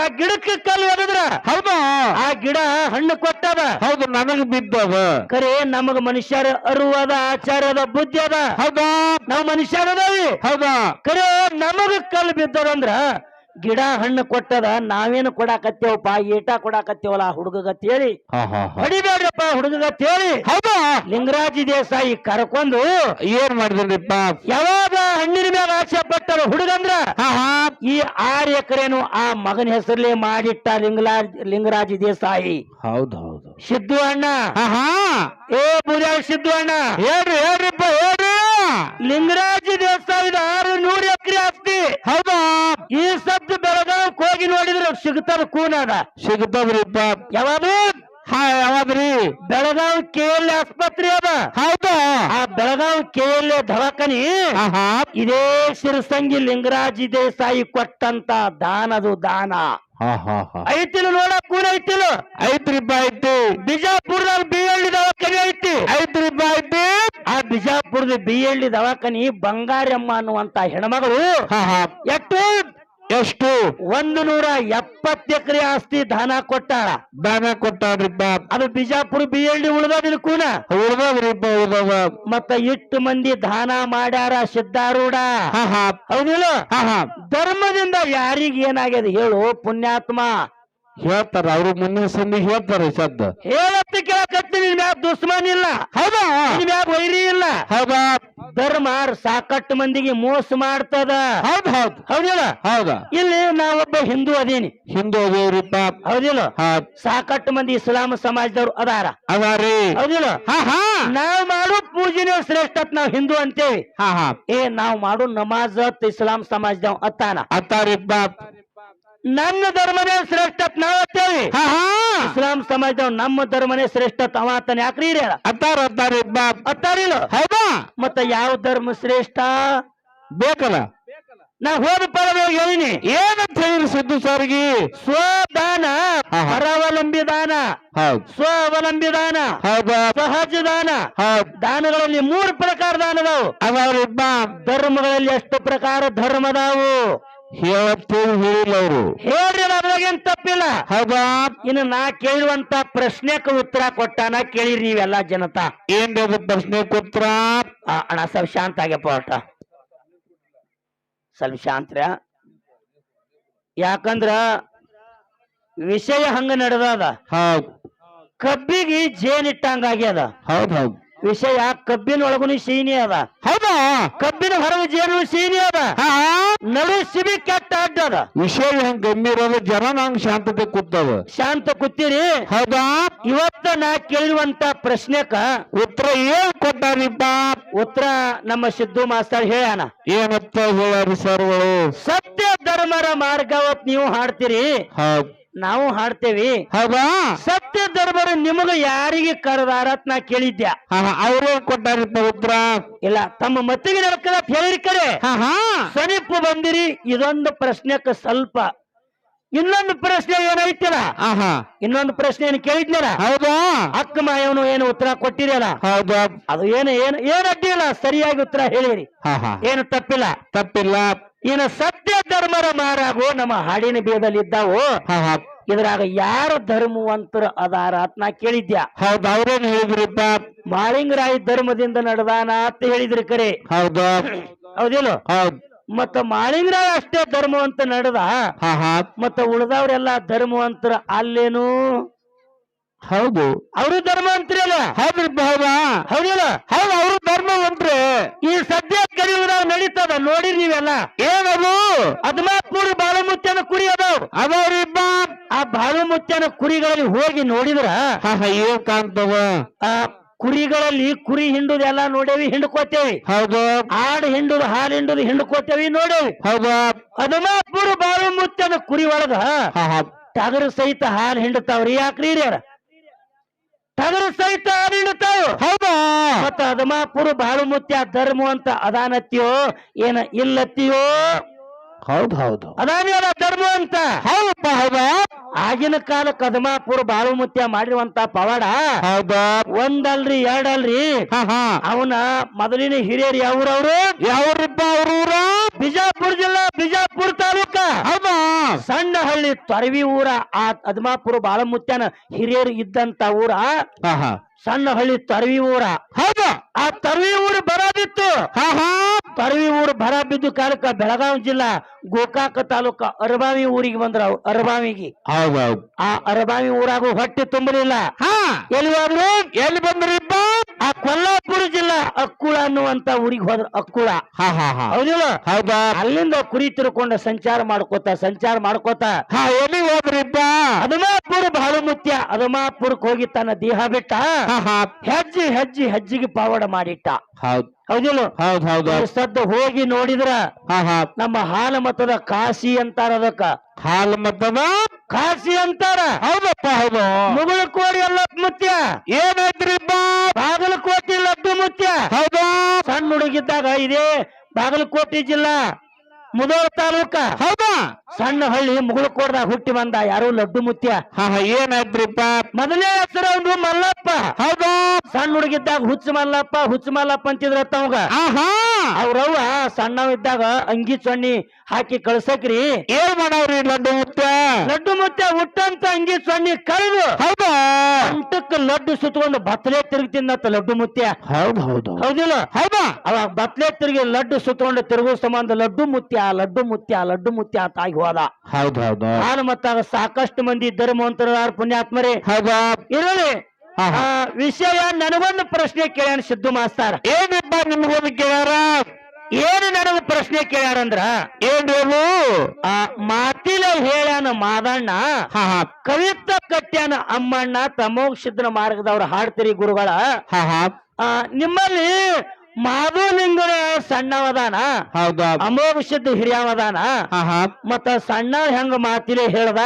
ಆ ಗಿಡಕ್ಕೆ ಕಲ್ಲು ಹೊಡೆದ್ರ ಹೌದು. ಆ ಗಿಡ ಹಣ್ಣು ಕೊಟ್ಟದ? ಹೌದು ನನಗ್ ಬಿದ್ದದ. ಕರೆ ನಮಗ ಮನುಷ್ಯರ ಅರುವದ ಆಚಾರದ ಬುದ್ಧಿ ಅದ? ಹೌದಾ. ನಾವ್ ಮನುಷ್ಯರದವಿ ಹೌದಾ. ಕರೆ ನಮಗ ಕಲ್ಲು ಬಿದ್ದದಂದ್ರ ಗಿಡ ಹಣ್ಣು ಕೊಟ್ಟದ ನಾವೇನು ಕೊಡಾಕತ್ತೇವಪ್ಪ ಏಟಾ ಕೊಡಾಕತ್ತೇವಲ್ಲ ಹುಡುಗಗತ್ ಹೇಳಿ ಹಾ ಹಾ ಹಾ ಹೇಳಿ ಹೌದಾ? ಲಿಂಗರಾಜಿ ದೇಸಾಯಿ ಕರ್ಕೊಂಡು ಏನ್ ಮಾಡಿದ್ರಿಪ್ಪ ಯಾವಾಗ ಹಣ್ಣಿನ ಮ್ಯಾಗ ಆಸೆ ಪಟ್ಟರು ಹುಡುಗಂದ್ರ? ಈ ಆರ್ ಎಕರೆನು ಆ ಮಗನ ಹೆಸರಲ್ಲೇ ಮಾಡಿಟ್ಟ ಲಿಂಗರಾಜ್ ಲಿಂಗರಾಜ ದೇಸಾಯಿ. ಹೌದು ಹೌದು. ಸಿದ್ದು ಅಣ್ಣ. ಏ ಪೂಜಾ ಸಿದ್ದು ಅಣ್ಣ. ಹೇಳ್ರಿ ಹೇಳ್ರಿಪ್ಪ ಹೇಳ್ರಿ. ಲಿಂಗರಾಜ ದೇಸಾಯಿದ ಆರು ನೂರು ಎಕರೆ ಆಸ್ತಿ. ಹೌದಾ? ಈ ಸದ್ದು ಬೆಳಗಾವ್ ಹೋಗಿ ನೋಡಿದ್ರೆ ಸಿಗ್ತದ ಕೂನಾದ. ಸಿಗ್ತದ್ರಿಪ್ಪ. ಯಾವಾಗ ಹಾ ಯಾವಾದ್ರಿ ಬೆಳಗಾವ್ ಕೆ ಎಲ್ ಆಸ್ಪತ್ರೆ ಅದ. ಹೌದಾ? ಆ ಬೆಳಗಾವ್ ಕೆ ಎಲ್ ದವಾಖಾನಿ ಇದೇ ಶಿರಸಂಗಿ ಲಿಂಗರಾಜ ದೇಸಾಯಿ ಕೊಟ್ಟಂತ ದಾನದು ದಾನ. ಐತಿಲ್ ನೋಡ ಕೂಡ ಐತಿಲು? ಐತ್ರಿಪ್ಪ ಐತಿ ಬಿಜಾಪುರದಾಗ ಬಿ ಎಲ್ ದವಾಖಾನೆ ಐತಿ. ಐತ್ರಿಪ್ಪ ಐತಿ ಆ ಬಿಜಾಪುರದ ಬಿ ಎಲ್ ದವಾಖಾನಿ ಬಂಗಾರಮ್ಮ ಅನ್ನುವಂತ ಹೆಣ್ಮಗಳು ಎಷ್ಟು ಎಷ್ಟು? ಒಂದು ನೂರ ಎಪ್ಪತ್ತು ಎಕರೆ ಆಸ್ತಿ ದಾನ ಕೊಟ್ಟಾಳ. ದಾನ ಕೊಟ್ಟಾಡ್ರಿಪ್ಪ ಅದು ಬಿಜಾಪುರ ಬಿ ಎಲ್ ಡಿ ಉಳ್ದದಿಲ್ಲ ಕೂನ? ಉಳ್ದದ್ರಿಪ್ಪ ಉಳ್ದದ. ಮತ್ತ ಇಟ್ಟು ಮಂದಿ ದಾನ ಮಾಡ್ಯಾರ ಸಿದ್ಧಾರೂಢ. ಹೌದಿಲ್ಲ? ಧರ್ಮದಿಂದ ಯಾರಿಗ ಏನಾಗ್ಯದ ಹೇಳು ಪುಣ್ಯಾತ್ಮ. ಹೇಳ್ತಾರ ಅವ್ರು ಮುಂದಿನ ಸಂಧಿ ಹೇಳ್ತಾರ ಶಬ್ದ. ಹೇಳತ್ತ ಕೇಳಕತ್ತಿ ನಿನ್ ಮ್ಯಾಪ್ ದುಶ್ಮನ್ ಇಲ್ಲ. ಹೌದಾ? ನಿನ್ ವೈರಿ ಇಲ್ಲ. ಹೌದಾ? ಧರ್ಮ ಸಾಕಷ್ಟು ಮಂದಿಗೆ ಮೋಸ ಮಾಡ್ತದ. ಹೌದ್ ಹೌದ್. ಹೌದಿಲ್ಲ? ಹೌದಾ? ಇಲ್ಲಿ ನಾವೊಬ್ಬ ಹಿಂದೂ ಅದೇನಿ. ಹಿಂದೂ ಅದೇವ್ರಿಪ್ಪ ಹೌದಿಲ್ಲ? ಹಾ. ಸಾಕಷ್ಟು ಮಂದಿ ಇಸ್ಲಾಂ ಸಮಾಜದವ್ರು ಅದಾರ. ಅದಾರಿ? ಹೌದಿಲ್ಲ? ನಾವ್ ಮಾಡೋ ಪೂಜೆನೇ ಶ್ರೇಷ್ಠ ನಾವ್ ಹಿಂದೂ ಅಂತೇವಿ ಹಾ ಹಾ. ಏ ನಾವ್ ಮಾಡು ನಮಾಜ್ ಇಸ್ಲಾಂ ಸಮಾಜದವ್ ಅತ್ತಾನ. ಅತ್ತಾರಿಪ್ಪ ನನ್ನ ಧರ್ಮನೇ ಶ್ರೇಷ್ಠ ಅಂತ ನಾವ್ ಅಂತೇವಿ ಹಾ ಹಾ. ಇಸ್ಲಾಂ ಸಮಾಜದವ್ ನಮ್ಮ ಧರ್ಮನೇ ಶ್ರೇಷ್ಠ ತಮಾತನೇ ಅವ ಯಾಕ್ರಿ ಬಾ ಅತ್ತಾರ ಅತ್ತಾರಿಲ್ಲ. ಹೌದಾ? ಮತ್ತ ಯಾವ ಧರ್ಮ ಶ್ರೇಷ್ಠ? ಬೇಕಲ್ಲ? ನಾ ಹೋದ ಪರವಾಗಿ ಹೇಳಿನಿ. ಏನಂತ ಹೇಳಿರಿ ಸಿದ್ದು ಸರ್ಗಿ? ಸ್ವದಾನ ಪರವಲಂಬಿ ದಾನ ಸ್ವ ಅವಲಂಬಿ ದಾನ ಸಹಜ ದಾನ ದಾನಗಳಲ್ಲಿ ಮೂರು ಪ್ರಕಾರ ದಾನದವು. ಅದಾವು ಧರ್ಮಗಳಲ್ಲಿ ಎಷ್ಟು ಪ್ರಕಾರ ಧರ್ಮದಾವು. ಹೇಳತ್ತೇಳಿ ಹೇಳಿಲ್ಲ ಅವರು. ಹೇಳ್ರಿ ಅದ್ರಾಗೇನ್ ತಪ್ಪಿಲ್ಲ? ಹೌದಾ? ಇನ್ನು ನಾ ಕೇಳುವಂತ ಪ್ರಶ್ನೆಕ್ಕೆ ಉತ್ತರ ಕೊಟ್ಟಾನ ಕೇಳಿರಿ ನೀವೆಲ್ಲ ಜನತಾ. ಏನ್ ಬೇಕು ಪ್ರಶ್ನೆ ಉತ್ತರ? ಅಣ್ಣ ಸ್ವಲ್ಪ ಶಾಂತ ಆಗ್ಯಪ್ಪ ಅಟ ಸ್ವಲ್ಪ ಶಾಂತ್ರ ಯಾಕಂದ್ರ ವಿಷಯ ಹಂಗ ನಡೆದದ. ಹೌದು. ಕಬ್ಬಿಗೆ ಜೇನ್ ಇಟ್ಟಂಗ ಆಗ್ಯದ. ಹೌದ್ ಹೌದ್. ವಿಷಯ ಕಬ್ಬಿನ ಒಳಗುನು ಸೀನಿ ಅದ. ಹೌದಾ? ಕಬ್ಬಿನ ಹೊರಗೆ ಜೇನು ಸೀನಿ ಅದ. ನಡು ಸಿಬಿ ಕೆಟ್ಟ ಅಡ್ಡದ ವಿಷಯ ಹೆಂಗ್ ಗಂಭೀರ ಜನ ನಂಗ್ ಶಾಂತತೆ ಕೂತವ ಶಾಂತ ಕೂತೀರಿ ಹೌದಾ? ಇವತ್ತ ನಾ ಕೇಳುವಂತ ಪ್ರಶ್ನೆಕ ಉತ್ತರ ಏನ್ ಕೊಟ್ಟಾರಿಪ್ಪ ಉತ್ತರ ನಮ್ಮ ಸಿದ್ದು ಮಾಸ್ತರ್ ಹೇಳ್ಯಾನ. ಏನತ್ತ ಹೇಳಿ ಸರ್ಗಳು? ಸತ್ಯ ಧರ್ಮರ ಮಾರ್ಗವತ್ ನೀವು ಹಾಡ್ತೀರಿ. ಹೌದ್. ನಾವು ಹಾಡ್ತೇವಿ. ಹೌದಾ? ಸತ್ಯ ದರ್ಬಾರ ನಿಮಗ ಯಾರಿಗೆ ಕರೆದಾರತ್ ನಾ ಕೇಳಿದ್ಯಾ? ಅವರು ಕೊಟ್ಟಾರ ಕೊಟ್ಟಾರಿಪ್ಪ ಉತ್ತರ. ಇಲ್ಲ ತಮ್ಮ ಮತ್ತಿಗೆ ನಡ್ಕದ ಹೇಳಿರಿ ಕರೆ. ಹಾ ಹಾ. ಸಮೀಪ ಬಂದಿರಿ ಇದೊಂದು ಪ್ರಶ್ನೆಕ ಸ್ವಲ್ಪ. ಇನ್ನೊಂದು ಪ್ರಶ್ನೆ ಏನೈತಿಲ್ಲ ಆಹಾ ಇನ್ನೊಂದು ಪ್ರಶ್ನೆ ಏನು ಕೇಳಿದ್ನಲ್ಲ ಹೌದಾ? ಅಕ್ಕ ಮಾಯವನು ಏನು ಉತ್ತರ ಕೊಟ್ಟಿರಲ್ಲ ಹೌದಾ. ಅದು ಏನು ಏನು ಏನ್ ಅಡ್ಡಿಲ್ಲ ಸರಿಯಾಗಿ ಉತ್ತರ ಹೇಳಿರಿ. ಏನು ತಪ್ಪಿಲ್ಲ? ತಪ್ಪಿಲ್ಲ. ಇನ್ನು ಸತ್ಯ ಧರ್ಮರ ಮಾರಾಗು ನಮ್ಮ ಹಾಡಿನ ಬೇದಲ್ಲಿ ಇದ್ದಾವು ಇದ್ರಾಗ ಯಾರ ಧರ್ಮವಂತರ ಅದಾರ ಅಂತ ನಾ ಕೇಳಿದ್ಯಾ? ಹೌದ ಅವ್ರೇನ್ ಹೇಳಿದ್ರಿಪ್ಪ ಮಾಳಿಂಗರಾಯ ಧರ್ಮದಿಂದ ನಡೆದಾನ ಅಂತ ಹೇಳಿದ್ರಿ ಕರೆ. ಹೌದಾ. ಹೌದೇನು ಹೌದ್. ಮತ್ತ ಮಾಳಿಂಗರಾಯ ಅಷ್ಟೇ ಧರ್ಮವಂತ ನಡೆದ. ಮತ್ತ ಉಳಿದವ್ರೆಲ್ಲ ಧರ್ಮವಂತರ ಅಲ್ಲೇನು ಹೌದು. ಅವರು ಧರ್ಮವಂತರಲ್ಲ ಹೌದ್ರಿ ಹೌದಾ ಹೌದಿಲ್ಲ? ಹೌದು ಅವರು ಧರ್ಮವಂತ್ರಿ ಈ ಸದ್ಯ ಕಲಿಯುವುದಾಗ ನಡೀತದ ನೋಡಿರಿ ನೀವೆಲ್ಲ. ಏನದು? ಹದಿನಾಲ್ಕೂರು ಬಾಲಮುತ್ಯನ ಕುರಿ ಅದಾವ ಅವರಿಬ್ಬ ಆ ಬಾಲಮುತ್ಯನ ಕುರಿಗಳಲ್ಲಿ ಹೋಗಿ ನೋಡಿದ್ರ? ಏನ್ ಕಾಣ್ತವ ಆ ಕುರಿಗಳಲ್ಲಿ ಕುರಿ ಹಿಂಡುದೆಲ್ಲ ನೋಡೇವಿ ಹಿಂಡ್ಕೋತೇವಿ. ಹೌದು. ಆಡು ಹಿಂಡುದು ಹಾಲು ಹಿಂಡುದು ಹಿಂಡ್ಕೋತೇವಿ ನೋಡೇವಿ. ಹೌದು. ಹದಿನಾಲ್ಕೂರು ಬಾಲಮುತ್ಯನ ಕುರಿ ಒಳಗ ಟಗರು ಸಹಿತ ಹಾಲು ಹಿಂಡುತ್ತಾವ್ರಿ ಯಾಕ್ರಿ ಹಿರಿಯರ? ಟಗರು ಸಹಿತ ಹಿಂಡುತ್ತಾವ ಹೌದಾ? ಮತ್ತ ಅದಮಾಪುರು ಬಾಳು ಮುತ್ಯ ಧರ್ಮ ಅಂತ ಅದಾನತ್ತಿಯೋ ಏನ ಇಲ್ಲತ್ತಿಯೋ? ಹೌದ್ ಹೌದು. ಅದಾನಿ ಅದ ಧರ್ಮ ಅಂತ. ಹೌದಪ್ಪ ಹೌದಾ? ಆಗಿನ ಕಾಲ ಕದಮಾಪುರ ಬಾಳುಮುತ್ಯ ಮಾಡಿರುವಂತ ಪವಾಡ ಹೌದಾ. ಒಂದಲ್ರಿ ಎರಡಲ್ರಿ? ಅವನ ಮೊದಲಿನ ಹಿರಿಯರು ಯಾವ್ರವ್ರು? ಯಾವ್ರಿಪ್ಪ ಅವ್ರ ಊರ ಬಿಜಾಪುರ ಜಿಲ್ಲಾ ಬಿಜಾಪುರ ತಾಲೂಕ. ಹೌದಾ? ಸಣ್ಣ ಹಳ್ಳಿ ತೊರವಿ ಊರ ಆ ಕದಮಾಪುರ ಬಾಳಮುತ್ಯನ ಹಿರಿಯರು ಇದ್ದಂತ ಊರ. ಸಣ್ಣ ಹಳ್ಳಿ ತೊರವಿ ಊರ. ಹೌದಾ? ಆ ತೊರವಿ ಊರು ಬರೋದಿತ್ತು. ತೊರವಿ ಊರು ಬರ ಬಿದ್ದು ಕಾಲಕ್ಕ ಬೆಳಗಾವಿ ಜಿಲ್ಲಾ ಗೋಕಾಕ ತಾಲೂಕ ಅರಬಾವಿ ಊರಿಗೆ ಬಂದ್ರ ಅರಬಾವಿಗೆ. ಆ ಅರಬಾವಿ ಊರಾಗೂ ಹೊಟ್ಟೆ ತುಂಬಲಿಲ್ಲ. ಎಲ್ಲಿ ಹೋದ್ರು? ಎಲ್ಲಿ ಬಂದ್ರಿಪ್ಪ ಆ ಕೊಲ್ಲಾಪುರ ಜಿಲ್ಲಾ ಅಕ್ಕುಳ ಅನ್ನುವಂತ ಊರಿಗೆ ಹೋದ್ರ ಅಕ್ಕುಳ. ಹೌದಿಲ್ಲ? ಹೌದಾ? ಅಲ್ಲಿಂದ ಕುರಿ ತಿರ್ಕೊಂಡ ಸಂಚಾರ ಮಾಡ್ಕೋತ ಸಂಚಾರ ಮಾಡ್ಕೋತ. ಎಲ್ಲಿ ಹೋದ್ರಿಪ್ಪ ಅದಮಾಪುರ ಬಾಳುಮುತ್ಯ ಅದಮಾಪುರಕ್ಕೆ ಹೋಗಿ ತನ್ನ ದೇಹ ಬಿಟ್ಟ. ಹೆಜ್ಜೆ ಹೆಜ್ಜೆ ಹೆಜ್ಜಿಗೆ ಪಾವಡ ಮಾಡಿಟ್ಟ. ಹೌದ್. ಹೌದಿಲ್ಲ ಹೌದ್ ಹೌದು ಸದ್ದು ಹೋಗಿ ನೋಡಿದ್ರ ಹಾ ಹಾ. ನಮ್ಮ ಹಾಲ ಮತದ ಕಾಶಿ ಅಂತಾರ ಅದಕ್ಕ. ಹಾಲು ಮತದ ಕಾಶಿ ಅಂತಾರ. ಹೌದಪ್ಪ ಹೌದು. ಮುಗುಳಕೋಡಿ ಅಲ್ಲ ಮುತ್ಯ. ಏನಾಯ್ತ್ರಿಪ್ಪ ಬಾಗಲಕೋಟೆ ಲಡ್ಡು ಮುತ್ಯ. ಹೌದಾ? ಸಣ್ಣ ಹುಡುಗಿದ್ದಾಗ ಇದೇ ಬಾಗಲಕೋಟೆ ಜಿಲ್ಲಾ. ಮುದೋಳ ತಾಲೂಕ. ಹೌದಾ? ಸಣ್ಣ ಹಳ್ಳಿ ಮುಗುಳಕೋಡ್ದಾಗ ಹುಟ್ಟಿ ಬಂದ ಯಾರು? ಲಡ್ಡು ಮುತ್ಯ. ಏನಾಯ್ತ್ರಿಪ್ಪ ಮೊದಲೇ ಹೆಸರು ಒಂದು ಮಲ್ಲಪ್ಪ. ಹೌದಾ? ಸಣ್ಣ ಹುಡುಗಿದ್ದಾಗ ಹುಚ್ಚ ಮಲ್ಲಪ್ಪ ಹುಚ್ಚ ಮಲ್ಲಪ್ಪ ಅಂತಿದ್ರ ಆಹಾ! ಅವ್ರವ್ವ ಸಣ್ಣವ್ ಇದ್ದಾಗ ಅಂಗಿ ಸೊಣ್ಣಿ ಹಾಕಿ ಕಳ್ಸಕ್ರಿ. ಏನ್ ಮಾಡವ್ರಿ ಲಡ್ಡು ಮುತ್ತ ಲಡ್ಡು ಮುತ್ತೆ ಹುಟ್ಟಂತ ಅಂಗಿ ಸಣ್ಣ ಕರೆದು ಹೌದಾ? ಊಟಕ್ಕೆ ಲಡ್ಡು ಸುತ್ತಕೊಂಡು ಬತ್ತಲೆ ತಿರುಗ್ತಿಂದತ್ತ ಲಡ್ಡು ಮುತ್ತೆ ಹೌದು ಹೌದು. ಹೌದಿಲ್ಲ? ಹೌದಾ? ಅವಾಗ ಬತ್ಲೆ ತಿರುಗಿ ಲಡ್ಡು ಸುತ್ತಕೊಂಡು ತಿರುಗೋ ಸಂಬಂಧ ಲಡ್ಡು ಮುತ್ಯ ಲಡ್ಡು ಆ ಲಡ್ಡು ಮುತ್ತೆ ಅಂತ ಆಗಿ ಹೋದ. ಹೌದು ಹೌದು. ನಾನು ಮತ್ತಾಗ ಸಾಕಷ್ಟು ಮಂದಿ ಧರ್ಮವಂತರಾದ ಪುಣ್ಯಾತ್ಮರೇ. ಹೌದಾ? ಇರಲಿ. ವಿಷಯ ನನಗೊಂದು ಪ್ರಶ್ನೆ ಕೇಳ್ಯಾನ ಸಿದ್ದು ಮಾಸ್ತಾರ. ಏನಪ್ಪ ನಿಮ್ಗೊಂದು ಕೇಳ್ಯಾರ? ಏನು ನನಗೆ ಪ್ರಶ್ನೆ ಕೇಳ್ಯಾರಂದ್ರ? ಏನ್ ಆ ಮಾತಿಲ ಹೇಳ್ಯಾನ ಮಾದಣ್ಣ ಕವಿತ ಕಟ್ಟ್ಯಾನ ಅಮ್ಮಣ್ಣ ತಮೋಕ್ಷಿದ್ರ ಮಾರ್ಗದವ್ರು ಹಾಡ್ತೀರಿ ಗುರುಗಳ. ನಿಮ್ಮಲ್ಲಿ ಮಾಧುಲಿಂಗನ ಸಣ್ಣವದಾನ? ಹೌದಾ. ಅಮೋಘ ಸಿದ್ಧ ಹಿರಿಯವದಾನ? ಮತ್ತ ಸಣ್ಣ ಹೆಂಗ ಮಾತಿಲೆ ಹೇಳ್ದ?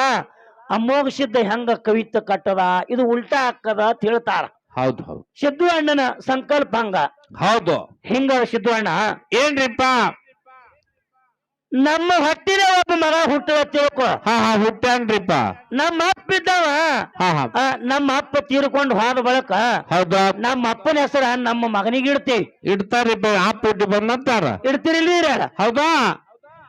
ಅಮೋಘ ಸಿದ್ಧ ಹೆಂಗ ಕವಿತ ಕಟ್ಟದ? ಇದು ಉಲ್ಟಾ ಹಾಕದ ತಿಳ್ತಾರ ಹೇಳ್ತಾರ ಹೌದು ಹೌದು. ಸಿದ್ದು ಅಣ್ಣನ ಸಂಕಲ್ಪ ಹಂಗ. ಹೌದು. ಹಿಂಗ ಸಿದ್ದು ಅಣ್ಣ ಏನ್ರಿಪ್ಪ? ನಮ್ಮ ಹೊಟ್ಟಿನ ಒಬ್ಬ ಮಗ ಹುಟ್ಟದ ತಿಳ್ಕೊ. ಹಾ ಹಾ ಹುಟ್ಟ್ಯಾನ್ರಿಪ್ಪ. ನಮ್ಮ ಅಪ್ಪ ಇದ್ದಾವ. ಹಾ ಹಾ. ಆ, ನಮ್ಮ ಅಪ್ಪ ತೀರ್ಕೊಂಡು ಹೋದ ಬಳಕ ಹೌದಾ? ನಮ್ಮ ಅಪ್ಪನ ಹೆಸರ ನಮ್ಮ ಮಗನಿಗೆ ಇಡ್ತೀವಿ. ಇಡ್ತಾರಿಪ್ಪ ಅಪ್ಪ ಹುಟ್ಟಿ ಬಂದಂತಾರ? ಹಿರಿಯರ? ಹೌದಾ?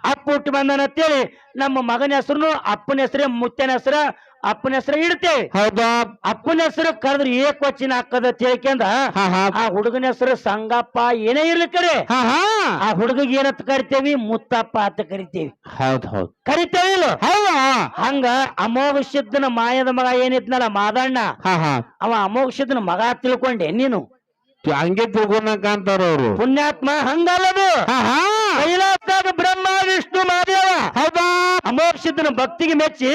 ಅಪ್ಪ ಹುಟ್ಟಿ ಬಂದನ ಅಂತೇಳಿ ನಮ್ಮ ಮಗನ ಹೆಸರು ಅಪ್ಪನ ಹೆಸರೇ ಮುತ್ತನ ಹೆಸರ ಅಪ್ಪನ ಹೆಸರು ಇಡ್ತೇವೆ ಹೌದಾ? ಅಪ್ಪನ ಹೆಸರು ಕರೆದ್ರೆ ಏಕ್ ವಚನ ಹಾಕದ ತಿಳ್ಕೊಂಡ ಆ ಹುಡುಗನ ಹೆಸರು ಸಂಗಪ್ಪ ಏನೇ ಇರ್ಲಿ ಕರೆ. ಆ ಹುಡುಗಿಗೆ ಏನಂತ ಕರಿತೇವಿ? ಮುತ್ತಪ್ಪ ಅಂತ ಕರಿತೇವಿ. ಹೌದ್ ಹೌದ್. ಕರಿತೇವಿ ಇಲ್ಲ? ಹಂಗ ಅಮೋಘಿದ್ದನ ಮಾಯದ ಮಗ ಏನಿದ್ನಲ್ಲ ಮಾದಣ್ಣ? ಹಾ ಹಾ. ಅವ ಅಮೋಘಿದ್ದನ ಮಗ ತಿಳ್ಕೊಂಡೆ ನೀನು. ಹಂಗೆ ತಿಳ್ಕೊಂಡಂಗ ಅಂತಾರ ಅವರು. ಪುಣ್ಯಾತ್ಮ ಹಂಗಲ್ಲದು. ಕೈಲಾಸದಾಗ ಬ್ರಹ್ಮ ವಿಷ್ಣು ಮಾದೇವ ಹೌದಾ? ಸಿದ್ಧನ ಭಕ್ತಿಗೆ ಮೆಚ್ಚಿ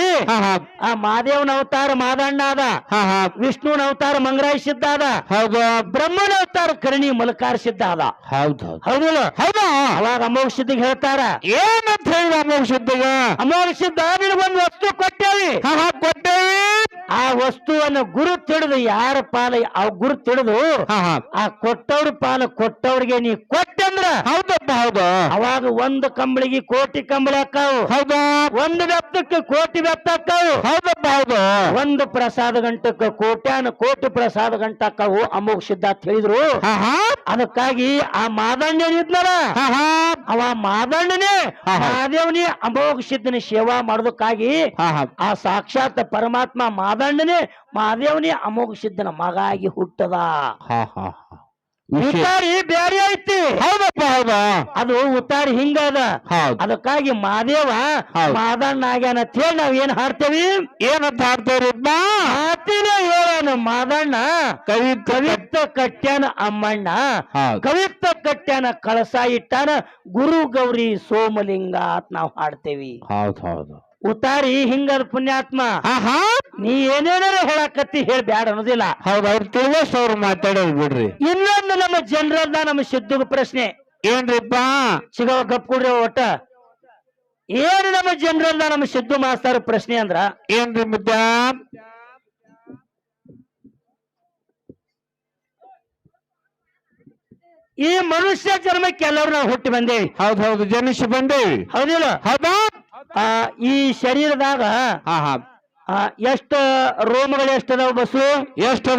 ಆ ಮಹಾದೇವನ ಅವತಾರ ಮಾದಣ್ಣ ಅದ ವಿಷ್ಣುವಿನ ಅವತಾರ ಮಂಗರಾಯ ಸಿದ್ಧ ಅದ ಹೌದು. ಬ್ರಹ್ಮನ ಅವತಾರ ಕರ್ಣಿ ಮಲಕಾರ ಸಿದ್ಧ ಅದ ಹೌದು ಹೌದು. ಹೌದಿಲ್ಲ? ಹೌದಾ. ಅವಾಗ ಅಮೋಘ ಸಿದ್ಧಿಗೆ ಹೇಳ್ತಾರ. ಏನಂತ ಹೇಳಿದ ಅಮೋಘ ಸಿದ್ಧಿಗ ಅಮೋಘ ಸಿದ್ಧ ನಿನಗೊಂದು ವಸ್ತು ಕೊಟ್ಟೇವಿ ಕೊಟ್ಟೇವಿ ಆ ವಸ್ತುವನ್ನು ಗುರು ತಿಳಿದು ಯಾರ ಪಾಲ ಆ ಗುರು ತಿಳಿದು ಆ ಕೊಟ್ಟವ್ರ ಪಾಲ ಕೊಟ್ಟವ್ರಿಗೆ ನೀ ಕೊಟ್ಟಂದ್ರ ಹೌದಪ್ಪ ಹೌದು. ಅವಾಗ ಒಂದು ಕಂಬಳಿಗೆ ಕೋಟಿ ಕಂಬಳಿ ಹಾಕಾವು. ಹೌದಾ. ಒಂದು ಬೆತ್ತಕ್ಕೆ ಕೋಟಿ ವ್ಯಕ್ತ ಆಗ್ತಾವೆ ಹೌದಪ್ಪ ಹೌದು. ಒಂದು ಪ್ರಸಾದ ಗಂಟಕ್ಕೆ ಕೋಟ್ಯಾನ ಕೋಟಿ ಪ್ರಸಾದ ಗಂಟ ಆಕ್ಕಾವು ಅಮೋಘ ಸಿದ್ಧ ಅಂತ ಹೇಳಿದ್ರು. ಅದಕ್ಕಾಗಿ ಆ ಮಾದಣ್ಣ ಏನಿದ್ನಲ್ಲ ಅವ ಮಾದಣ್ಣನೇ ಮಹಾದೇವನೇ ಅಮೋಘ ಸಿದ್ಧನ ಸೇವಾ ಮಾಡೋದಕ್ಕಾಗಿ ಆ ಸಾಕ್ಷಾತ್ ಪರಮಾತ್ಮ ಮಾದಣ್ಣನೇ ಮಹಾದೇವನೇ ಅಮೋಘ ಸಿದ್ಧನ ಮಗ ಆಗಿ ಹುಟ್ಟದ. ಉತ್ತಾರಿ ಬೇರೆ ಐತಿ. ಹೌದಪ್ಪ ಹೌದಾ? ಅದು ಉತ್ತಾರಿ ಹಿಂಗದ ಹೌದು. ಅದಕ್ಕಾಗಿ ಮಾದೇವ ಮಾದಣ್ಣ ಆಗ್ಯಾನ ಅಂತ ಹೇಳಿ ನಾವ್ ಏನ್ ಹಾಡ್ತೇವಿ? ಏನಂತ ಹಾಡ್ತೇವ್ರಿ ಮಾತಿನ ಹೇಳೋಣ ಮಾದಣ್ಣ. ಕವಿ ಕವಿತ್ತ ಕಟ್ಟ್ಯಾನ ಅಮ್ಮಣ್ಣ. ಕವಿತ್ತ ಕಟ್ಟ್ಯಾನ ಕಳಸ ಇಟ್ಟಾನ ಗುರು ಗೌರಿ ಸೋಮಲಿಂಗ ಅಂತ ನಾವ್ ಹಾಡ್ತೇವಿ. ಹೌದ್ ಹೌದು. ಉತ್ತಾರಿ ಹಿಂಗದ ಪುಣ್ಯಾತ್ಮ. ಹಾ ಹಾ ನೀ ಏನೇನಾರ ಹೇಳಕತ್ತಿ ಹೇಳಿ ಬ್ಯಾಡ ಅನ್ನೋದಿಲ್ಲ. ಹೌದು ಅವ್ರು ತಿಳಿದಷ್ಟು ಅವ್ರು ಮಾತಾಡೋದು ಬಿಡ್ರಿ. ಇನ್ನೊಂದು ನಮ್ಮ ಜನರಲ್ಲ ನಮ್ಮ ಸಿದ್ದುಗ ಪ್ರಶ್ನೆ. ಏನ್ರಿಪ್ಪ? ಸಿಗೋ ಗಪ್ ಕೊಡ್ರಿ ಒಟ್ಟ. ಏನು ನಮ್ಮ ಜನರಲ್ಲ ನಮ್ಮ ಸಿದ್ದು ಮಾಸ್ತಾರ ಪ್ರಶ್ನೆ ಅಂದ್ರ? ಏನ್ರಿ ಮುದ್ದ? ಈ ಮನುಷ್ಯ ಜನ್ಮಕ್ಕೆ ಎಲ್ಲರೂ ನಾವು ಹುಟ್ಟಿ ಬಂದೇವಿ. ಹೌದು ಹೌದು ಜನಿಸಿ ಬಂದೇವಿ. ಹೌದಿಲ್ಲ? ಹೌದಾ? ಆ, ಈ ಶರೀರದಾಗ ಹಾ ಹಾ. ಆ, ಎಷ್ಟ ರೋಮಗಳು ಎಷ್ಟದಾವ ಬಸ್ಸು ಎಷ್ಟು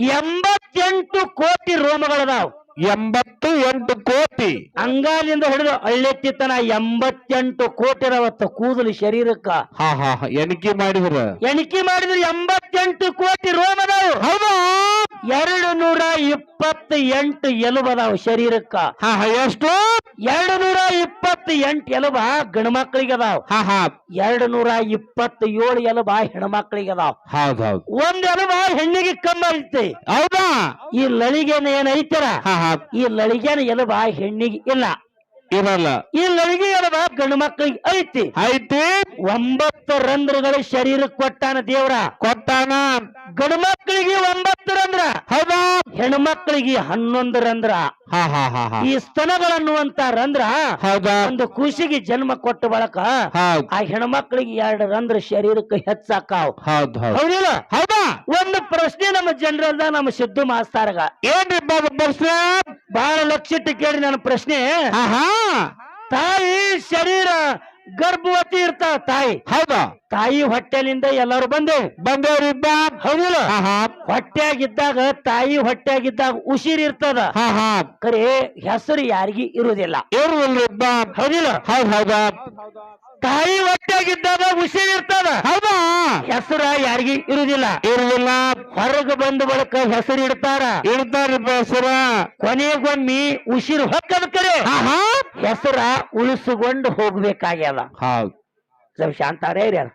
ಎಂಬತ್ತೆಂಟು ಕೋಟಿ ರೋಮಗಳದಾವ್. ಎಂಬತ್ತು ಎಂಟು ಕೋಟಿ. ಅಂಗಾಲಿಂದ ಹಿಡಿದು ಅಳ್ಳೆತ್ತಿತ್ತನ ಎಂಬತ್ತೆಂಟು ಕೋಟಿ ಅದಾವತ್ತ ಕೂದಲು ಶರೀರಕ್ಕ. ಹಾ ಹಾ ಹಾ. ಎಣಿಕೆ ಮಾಡಿದ್ರ? ಎಣಿಕೆ ಮಾಡಿದ್ರೆ ಎಂಬತ್ತೆಂಟು ಕೋಟಿ ರೋಮದಾವು. ಹೌದಾ? ಎರಡು ನೂರ ಇಪ್ಪತ್ತು ಎಂಟು ಎಲುಬದಾವ ಶರೀರಕ್ಕ. ಹಾ ಹಾ ಎಷ್ಟು? ಎರಡು ನೂರ ಇಪ್ಪತ್ತು ಎಂಟು ಎಲುಬ ಗಣಮಕ್ಳಿಗೆ ಅದಾವ. ಹಾ ಹಾ. ಎರಡು ನೂರ ಇಪ್ಪತ್ತ್ ಏಳು ಎಲುಬ ಹೆಣ್ಮಕ್ಳಿಗೆ ಅದಾವ. ಹೌದ್ ಹೌದ್. ಒಂದ್ ಎಲುಬ ಹೆಣ್ಣಿಗೆ ಕಮ್ಮಿ ಐತಿ ಹೌದಾ? ಈ ಲಳಿಗೆನ ಏನ್ ಐತರ ಹಾ ಹಾ. ಈ ಲಳಿಗೆನ ಎಲುಬ ಹೆಣ್ಣಿಗೆ ಇಲ್ಲ. ಇರಲ್ಲ ಈ ಲಳಿಗೆ ಗಂಡು ಮಕ್ಕಳಿಗೆ ಐತಿ. ಐತಿ. ಒಂಬತ್ತು ರಂಧ್ರಗಳ ಶರೀರಕ್ಕೆ ಕೊಟ್ಟಾನ ದೇವ್ರ? ಕೊಟ್ಟಾನ. ಗಂಡು ಮಕ್ಕಳಿಗೆ ಒಂಬತ್ತು ರಂಧ್ರ. ಹೌದಾ? ಹೆಣ್ಮಕ್ಳಿಗೆ ಹನ್ನೊಂದು ರಂಧ್ರ. ಹಾ ಹಾ ಹಾ ಹಾ. ಈ ಸ್ತನಗಳನ್ನುವಂತ ರಂಧ್ರ ಹೌದಾ? ಒಂದು ಕೂಸಿಗೆ ಜನ್ಮ ಕೊಟ್ಟ ಬಳಕ ಹೌದ್. ಆ ಹೆಣ್ಮಕ್ಳಿಗೆ ಎರಡು ರಂಧ್ರ ಶರೀರಕ್ಕೆ ಹೆಚ್ಚಾಕಾವ್. ಹೌದ್ ಹೌದ್. ಹೌದಿಲ್ಲ? ಹೌದಾ? ಒಂದು ಪ್ರಶ್ನೆ ನಮ್ಮ ಜನರಲ್ದ ನಮ್ಮ ಸಿದ್ದು ಮಾಸ್ತಾರ್ಗ. ಏನ್ರಿ ಪ್ರಶ್ನೆ? ಬಹಳ ಲಕ್ಷಿಟ್ಟು ಕೇಳಿ ನನ್ನ ಪ್ರಶ್ನೆ. ತಾಯಿ ಶರೀರ ಗರ್ಭವತಿ ಇರ್ತಾವ ತಾಯಿ. ಹೌದಾ? ತಾಯಿ ಹೊಟ್ಟೆಲಿಂದ ಎಲ್ಲರೂ ಬಂದೆ ಬಂದೇವ್ರಿಪ್ಪ ಹೌದಿಲ್ಲ ಹೊಟ್ಟೆಯಾಗಿದ್ದಾಗ ತಾಯಿ ಹೊಟ್ಟೆಯಾಗಿದ್ದಾಗ ಉಸಿರ್ ಇರ್ತದ. ಕರೆ ಹೆಸರು ಯಾರಿಗಿ ಇರುವುದಿಲ್ಲ. ಇರ್ವಲ್ರಿಪ್ಪ ಹೌದಿಲ್ಲ? ಹೌದ್ ಹೌದಾ. ತಾಯಿ ಹೊಟ್ಟೆಯಾಗಿದ್ದಾಗ ಉಸಿರ್ ಇರ್ತದ. ಹೌದಾ? ಹೆಸರ ಯಾರಿಗಿ ಇರುವುದಿಲ್ಲ. ಇರುವುದಿಲ್ಲ. ಹೊರಗೆ ಬಂದ ಬಳಿಕ ಹೆಸರು ಇಡ್ತಾರ. ಇಡ್ತಾರ ಹೆಸರ. ಕೊನೆಗೊಮ್ಮಿ ಉಸಿರು ಹೊಕ್ಕದ ಕರೆ ಹೆಸರ ಉಳಿಸಿಕೊಂಡು ಹೋಗ್ಬೇಕಾಗ್ಯದ. ಹೌದು. ಸ್ವಲ್ಪ ಶಾಂತಾರೇ ಇರ್ಯಾರ